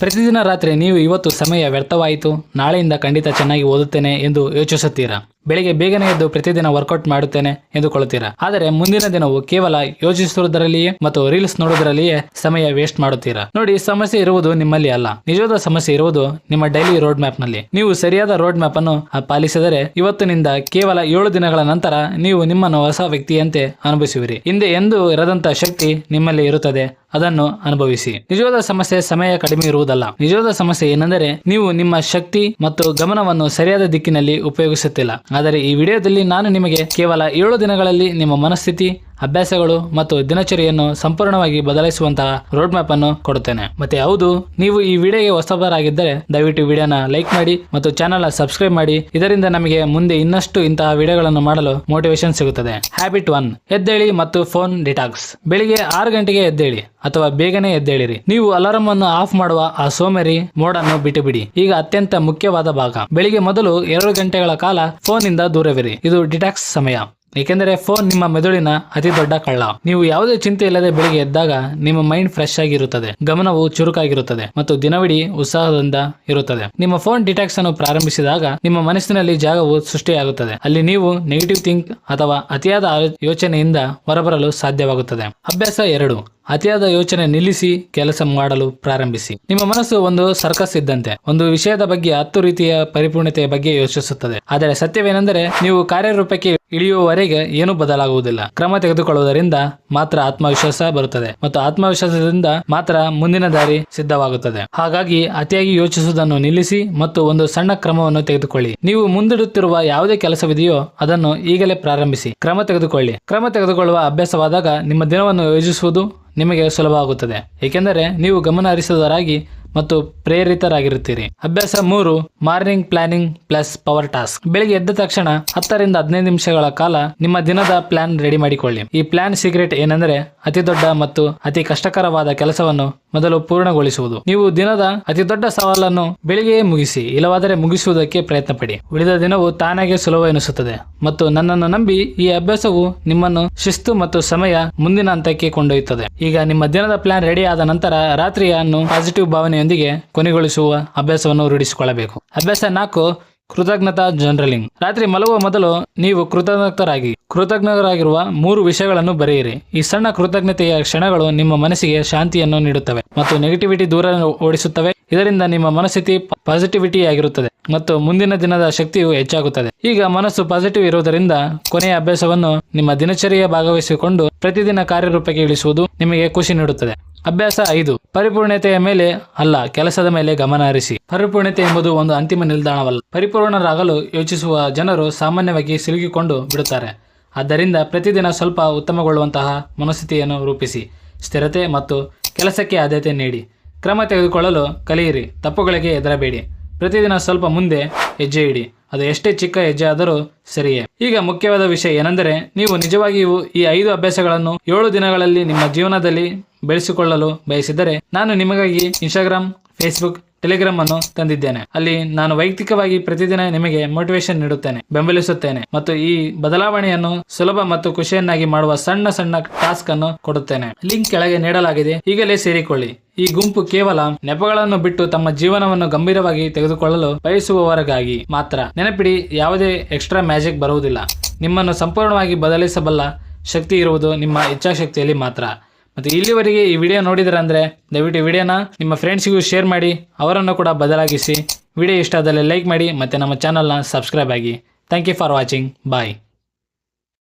ಪ್ರತಿದಿನ ರಾತ್ರಿ ನೀವು ಇವತ್ತು ಸಮಯ ವ್ಯರ್ಥವಾಯಿತು ನಾಳೆಯಿಂದ ಖಂಡಿತ ಚೆನ್ನಾಗಿ ಓದುತ್ತೇನೆ ಎಂದು ಯೋಚಿಸುತ್ತೀರಾ? ಬೆಳಿಗ್ಗೆ ಬೇಗನೆ ಎದ್ದು ಪ್ರತಿದಿನ ವರ್ಕೌಟ್ ಮಾಡುತ್ತೇನೆ ಎಂದುಕೊಳ್ಳುತ್ತೀರಾ? ಆದರೆ ಮುಂದಿನ ದಿನವು ಕೇವಲ ಯೋಚಿಸುವುದರಲ್ಲಿಯೇ ಮತ್ತು ರೀಲ್ಸ್ ನೋಡುವುದರಲ್ಲಿಯೇ ಸಮಯ ವೇಸ್ಟ್ ಮಾಡುತ್ತೀರಾ? ನೋಡಿ, ಸಮಸ್ಯೆ ಇರುವುದು ನಿಮ್ಮಲ್ಲಿ ಅಲ್ಲ. ನಿಜವಾದ ಸಮಸ್ಯೆ ಇರುವುದು ನಿಮ್ಮ ಡೈಲಿ ರೋಡ್ ಮ್ಯಾಪ್ನಲ್ಲಿ. ನೀವು ಸರಿಯಾದ ರೋಡ್ ಮ್ಯಾಪ್ ಅನ್ನು ಪಾಲಿಸಿದರೆ ಇವತ್ತಿನಿಂದ ಕೇವಲ ಏಳು ದಿನಗಳ ನಂತರ ನೀವು ನಿಮ್ಮನ್ನು ಹೊಸ ವ್ಯಕ್ತಿಯಂತೆ ಅನುಭವಿಸುವಿರಿ. ಹಿಂದೆ ಎಂದು ಇರದಂತ ಶಕ್ತಿ ನಿಮ್ಮಲ್ಲಿ ಇರುತ್ತದೆ. ಅದನ್ನು ಅನುಭವಿಸಿ. ನಿಜವಾದ ಸಮಸ್ಯೆ ಸಮಯ ಕಡಿಮೆ ಇರುವುದಲ್ಲ. ನಿಜವಾದ ಸಮಸ್ಯೆ ಏನೆಂದರೆ ನೀವು ನಿಮ್ಮ ಶಕ್ತಿ ಮತ್ತು ಗಮನವನ್ನು ಸರಿಯಾದ ದಿಕ್ಕಿನಲ್ಲಿ ಉಪಯೋಗಿಸುತ್ತಿಲ್ಲ. ಆದರೆ ಈ ವಿಡಿಯೋದಲ್ಲಿ ನಾನು ನಿಮಗೆ ಕೇವಲ ಏಳು ದಿನಗಳಲ್ಲಿ ನಿಮ್ಮ ಮನಸ್ಥಿತಿ ಅಭ್ಯಾಸಗಳು ಮತ್ತು ದಿನಚರಿಯನ್ನು ಸಂಪೂರ್ಣವಾಗಿ ಬದಲಾಯಿಸುವಂತಹ ರೋಡ್ ಮ್ಯಾಪ್ ಅನ್ನು ಕೊಡುತ್ತೇನೆ. ಮತ್ತೆ ಹೌದು, ನೀವು ಈ ವಿಡಿಯೋಗೆ ಹೊಸಬರಾಗಿದ್ದರೆ ದಯವಿಟ್ಟು ವಿಡಿಯೋನ ಲೈಕ್ ಮಾಡಿ ಮತ್ತು ಚಾನಲ್ ಸಬ್ಸ್ಕ್ರೈಬ್ ಮಾಡಿ. ಇದರಿಂದ ನಮಗೆ ಮುಂದೆ ಇನ್ನಷ್ಟು ಇಂತಹ ವಿಡಿಯೋಗಳನ್ನು ಮಾಡಲು ಮೋಟಿವೇಶನ್ ಸಿಗುತ್ತದೆ. ಹ್ಯಾಬಿಟ್ ಒನ್ ಎದ್ದೇಳಿ ಮತ್ತು ಫೋನ್ ಡಿಟಾಕ್ಸ್ ಬೆಳಿಗ್ಗೆ ಆರು ಗಂಟೆಗೆ ಎದ್ದೇಳಿ ಅಥವಾ ಬೇಗನೆ ಎದ್ದೇಳಿರಿ. ನೀವು ಅಲಾರಂ ಅನ್ನು ಆಫ್ ಮಾಡುವ ಆ ಸೋಮೇರಿ ಮೋಡ್ ಅನ್ನು ಬಿಟ್ಟು ಬಿಡಿ ಈಗ ಅತ್ಯಂತ ಮುಖ್ಯವಾದ ಭಾಗ. ಬೆಳಿಗ್ಗೆ ಮೊದಲು ಎರಡು ಗಂಟೆಗಳ ಕಾಲ ಫೋನ್ ಇಂದ ದೂರವಿರಿ. ಇದು ಡಿಟಾಕ್ಸ್ ಸಮಯ. ಏಕೆಂದರೆ ಫೋನ್ ನಿಮ್ಮ ಮೆದುಳಿನ ಅತಿ ದೊಡ್ಡ ಕಳ್ಳ. ನೀವು ಯಾವುದೇ ಚಿಂತೆ ಇಲ್ಲದೆ ಬೆಳಿಗ್ಗೆ ಎದ್ದಾಗ ನಿಮ್ಮ ಮೈಂಡ್ ಫ್ರೆಶ್ ಆಗಿರುತ್ತದೆ. ಗಮನವು ಚುರುಕಾಗಿರುತ್ತದೆ ಮತ್ತು ದಿನವಿಡೀ ಉತ್ಸಾಹದಿಂದ ಇರುತ್ತದೆ. ನಿಮ್ಮ ಫೋನ್ ಡಿಟಾಕ್ಸ್ ಅನ್ನು ಪ್ರಾರಂಭಿಸಿದಾಗ ನಿಮ್ಮ ಮನಸ್ಸಿನಲ್ಲಿ ಜಾಗವು ಸೃಷ್ಟಿಯಾಗುತ್ತದೆ. ಅಲ್ಲಿ ನೀವು ನೆಗೆಟಿವ್ ಥಿಂಕ್ ಅಥವಾ ಅತಿಯಾದ ಯೋಚನೆಯಿಂದ ಹೊರಬರಲು ಸಾಧ್ಯವಾಗುತ್ತದೆ. ಅಭ್ಯಾಸ ಎರಡು. ಅತಿಯಾದ ಯೋಚನೆ ನಿಲ್ಲಿಸಿ ಕೆಲಸ ಮಾಡಲು ಪ್ರಾರಂಭಿಸಿ. ನಿಮ್ಮ ಮನಸ್ಸು ಒಂದು ಸರ್ಕಸ್ ಇದ್ದಂತೆ. ಒಂದು ವಿಷಯದ ಬಗ್ಗೆ ಹತ್ತು ರೀತಿಯ ಪರಿಪೂರ್ಣತೆಯ ಬಗ್ಗೆ ಯೋಚಿಸುತ್ತದೆ. ಆದರೆ ಸತ್ಯವೇನೆಂದರೆ ನೀವು ಕಾರ್ಯರೂಪಕ್ಕೆ ಇಳಿಯುವವರೆಗೆ ಏನೂ ಬದಲಾಗುವುದಿಲ್ಲ. ಕ್ರಮ ತೆಗೆದುಕೊಳ್ಳುವುದರಿಂದ ಮಾತ್ರ ಆತ್ಮವಿಶ್ವಾಸ ಬರುತ್ತದೆ ಮತ್ತು ಆತ್ಮವಿಶ್ವಾಸದಿಂದ ಮಾತ್ರ ಮುಂದಿನ ದಾರಿ ಸಿದ್ಧವಾಗುತ್ತದೆ. ಹಾಗಾಗಿ ಅತಿಯಾಗಿ ಯೋಚಿಸುವುದನ್ನು ನಿಲ್ಲಿಸಿ ಮತ್ತು ಒಂದು ಸಣ್ಣ ಕ್ರಮವನ್ನು ತೆಗೆದುಕೊಳ್ಳಿ. ನೀವು ಮುಂದಿಡುತ್ತಿರುವ ಯಾವುದೇ ಕೆಲಸವಿದೆಯೋ ಅದನ್ನು ಈಗಲೇ ಪ್ರಾರಂಭಿಸಿ. ಕ್ರಮ ತೆಗೆದುಕೊಳ್ಳಿ. ಕ್ರಮ ತೆಗೆದುಕೊಳ್ಳುವ ಅಭ್ಯಾಸವಾದಾಗ ನಿಮ್ಮ ದಿನವನ್ನು ಯೋಜಿಸುವುದು ನಿಮಗೆ ಸುಲಭ ಆಗುತ್ತದೆ ಏಕೆಂದರೆ ನೀವು ಗಮನ ಮತ್ತು ಪ್ರೇರಿತರಾಗಿರುತ್ತೀರಿ. ಅಭ್ಯಾಸ ಮೂರು, morning planning plus power task. ಬೆಳಿಗ್ಗೆ ಎದ್ದ ತಕ್ಷಣ ಹತ್ತರಿಂದ ಹದಿನೈದು ನಿಮಿಷಗಳ ಕಾಲ ನಿಮ್ಮ ದಿನದ ಪ್ಲಾನ್ ರೆಡಿ ಮಾಡಿಕೊಳ್ಳಿ. ಈ ಪ್ಲಾನ್ ಸೀಕ್ರೆಟ್ ಏನೆಂದರೆ ಅತಿ ದೊಡ್ಡ ಮತ್ತು ಅತಿ ಕಷ್ಟಕರವಾದ ಕೆಲಸವನ್ನು ಮೊದಲು ಪೂರ್ಣಗೊಳಿಸುವುದು. ನೀವು ದಿನದ ಅತಿ ದೊಡ್ಡ ಸವಾಲನ್ನು ಬೆಳಿಗ್ಗೆಯೇ ಮುಗಿಸಿ, ಇಲ್ಲವಾದರೆ ಮುಗಿಸುವುದಕ್ಕೆ ಪ್ರಯತ್ನ ಪಡಿ ಉಳಿದ ದಿನವು ತಾನಾಗೆ ಸುಲಭ ಎನಿಸುತ್ತದೆ ಮತ್ತು ನನ್ನನ್ನು ನಂಬಿ ಈ ಅಭ್ಯಾಸವು ನಿಮ್ಮನ್ನು ಶಿಸ್ತು ಮತ್ತು ಸಮಯ ಮುಂದಿನ ಹಂತಕ್ಕೆ ಕೊಂಡೊಯ್ಯುತ್ತದೆ. ಈಗ ನಿಮ್ಮ ದಿನದ ಪ್ಲಾನ್ ರೆಡಿ ಆದ ನಂತರ ರಾತ್ರಿಯನ್ನು ಪಾಸಿಟಿವ್ ಭಾವನೆಯೊಂದಿಗೆ ಕೊನೆಗೊಳಿಸುವ ಅಭ್ಯಾಸವನ್ನು ರೂಢಿಸಿಕೊಳ್ಳಬೇಕು. ಅಭ್ಯಾಸ ನಾಲ್ಕು, ಕೃತಜ್ಞತಾ ಜನರಲಿಂಗ್ ರಾತ್ರಿ ಮಲಗುವ ಮೊದಲು ನೀವು ಕೃತಜ್ಞತರಾಗಿ ಕೃತಜ್ಞರಾಗಿರುವ ಮೂರು ವಿಷಯಗಳನ್ನು ಬರೆಯಿರಿ. ಈ ಸಣ್ಣ ಕೃತಜ್ಞತೆಯ ಕ್ಷಣಗಳು ನಿಮ್ಮ ಮನಸ್ಸಿಗೆ ಶಾಂತಿಯನ್ನು ನೀಡುತ್ತವೆ ಮತ್ತು ನೆಗೆಟಿವಿಟಿ ದೂರ ಓಡಿಸುತ್ತವೆ. ಇದರಿಂದ ನಿಮ್ಮ ಮನಸ್ಥಿತಿ ಪಾಸಿಟಿವಿಟಿ ಆಗಿರುತ್ತದೆ ಮತ್ತು ಮುಂದಿನ ದಿನದ ಶಕ್ತಿಯು ಹೆಚ್ಚಾಗುತ್ತದೆ. ಈಗ ಮನಸ್ಸು ಪಾಸಿಟಿವ್ ಇರುವುದರಿಂದ ಕೊನೆಯ ಅಭ್ಯಾಸವನ್ನು ನಿಮ್ಮ ದಿನಚರಿಯ ಭಾಗವಹಿಸಿಕೊಂಡು ಪ್ರತಿದಿನ ಕಾರ್ಯರೂಪಕ್ಕೆ ಇಳಿಸುವುದು ನಿಮಗೆ ಖುಷಿ ನೀಡುತ್ತದೆ. ಅಭ್ಯಾಸ ಐದು. ಪರಿಪೂರ್ಣತೆಯ ಮೇಲೆ ಅಲ್ಲ, ಕೆಲಸದ ಮೇಲೆ ಗಮನ ಹರಿಸಿ. ಪರಿಪೂರ್ಣತೆ ಎಂಬುದು ಒಂದು ಅಂತಿಮ ನಿಲ್ದಾಣವಲ್ಲ. ಪರಿಪೂರ್ಣರಾಗಲು ಯೋಚಿಸುವ ಜನರು ಸಾಮಾನ್ಯವಾಗಿ ಸಿಲುಕಿಕೊಂಡು ಬಿಡುತ್ತಾರೆ. ಆದ್ದರಿಂದ ಪ್ರತಿದಿನ ಸ್ವಲ್ಪ ಉತ್ತಮಗೊಳ್ಳುವಂತಹ ಮನಸ್ಥಿತಿಯನ್ನು ರೂಪಿಸಿ. ಸ್ಥಿರತೆ ಮತ್ತು ಕೆಲಸಕ್ಕೆ ಆದ್ಯತೆ ನೀಡಿ. ಕ್ರಮ ತೆಗೆದುಕೊಳ್ಳಲು ಕಲಿಯಿರಿ. ತಪ್ಪುಗಳಿಗೆ ಹೆದರಬೇಡಿ. ಪ್ರತಿದಿನ ಸ್ವಲ್ಪ ಮುಂದೆ ಹೆಜ್ಜೆ ಇಡಿ. ಅದು ಎಷ್ಟೇ ಚಿಕ್ಕ ಹೆಜ್ಜೆ ಆದರೂ ಸರಿಯೇ. ಈಗ ಮುಖ್ಯವಾದ ವಿಷಯ ಏನೆಂದರೆ, ನೀವು ನಿಜವಾಗಿಯೂ ಈ ಐದು ಅಭ್ಯಾಸಗಳನ್ನು ಏಳು ದಿನಗಳಲ್ಲಿ ನಿಮ್ಮ ಜೀವನದಲ್ಲಿ ಬೆಳೆಸಿಕೊಳ್ಳಲು ಬಯಸಿದರೆ ನಾನು ನಿಮಗಾಗಿ ಇನ್ಸ್ಟಾಗ್ರಾಮ್ ಫೇಸ್ಬುಕ್ ಟೆಲಿಗ್ರಾಮ್ ಅನ್ನು ತಂದಿದ್ದೇನೆ. ಅಲ್ಲಿ ನಾನು ವೈಯಕ್ತಿಕವಾಗಿ ಪ್ರತಿದಿನ ನಿಮಗೆ ಮೋಟಿವೇಶನ್ ನೀಡುತ್ತೇನೆ, ಬೆಂಬಲಿಸುತ್ತೇನೆ ಮತ್ತು ಈ ಬದಲಾವಣೆಯನ್ನು ಸುಲಭ ಮತ್ತು ಖುಷಿಯನ್ನಾಗಿ ಮಾಡುವ ಸಣ್ಣ ಸಣ್ಣ ಟಾಸ್ಕ್ ಅನ್ನು ಕೊಡುತ್ತೇನೆ. ಲಿಂಕ್ ಕೆಳಗೆ ನೀಡಲಾಗಿದೆ. ಈಗಲೇ ಸೇರಿಕೊಳ್ಳಿ. ಈ ಗುಂಪು ಕೇವಲ ನೆಪಗಳನ್ನು ಬಿಟ್ಟು ತಮ್ಮ ಜೀವನವನ್ನು ಗಂಭೀರವಾಗಿ ತೆಗೆದುಕೊಳ್ಳಲು ಬಯಸುವವರಿಗಾಗಿ ಮಾತ್ರ. ನೆನಪಿಡಿ, ಯಾವುದೇ ಎಕ್ಸ್ಟ್ರಾ ಮ್ಯಾಜಿಕ್ ಬರುವುದಿಲ್ಲ. ನಿಮ್ಮನ್ನು ಸಂಪೂರ್ಣವಾಗಿ ಬದಲಿಸಬಲ್ಲ ಶಕ್ತಿ ಇರುವುದು ನಿಮ್ಮ ಇಚ್ಛಾಶಕ್ತಿಯಲ್ಲಿ ಮಾತ್ರ. ಮತ್ತು ಇಲ್ಲಿವರೆಗೆ ಈ ವಿಡಿಯೋ ನೋಡಿದ್ರೆ ಅಂದರೆ ದಯವಿಟ್ಟು ವಿಡಿಯೋನ ನಿಮ್ಮ ಫ್ರೆಂಡ್ಸಿಗೂ ಶೇರ್ ಮಾಡಿ, ಅವರನ್ನು ಕೂಡ ಬದಲಾಗಿಸಿ. ವಿಡಿಯೋ ಇಷ್ಟ ಆದಲ್ಲಿ ಲೈಕ್ ಮಾಡಿ, ಮತ್ತು ನಮ್ಮ ಚಾನಲ್ನ ಸಬ್ಸ್ಕ್ರೈಬ್ ಆಗಿ. Thank you for watching bye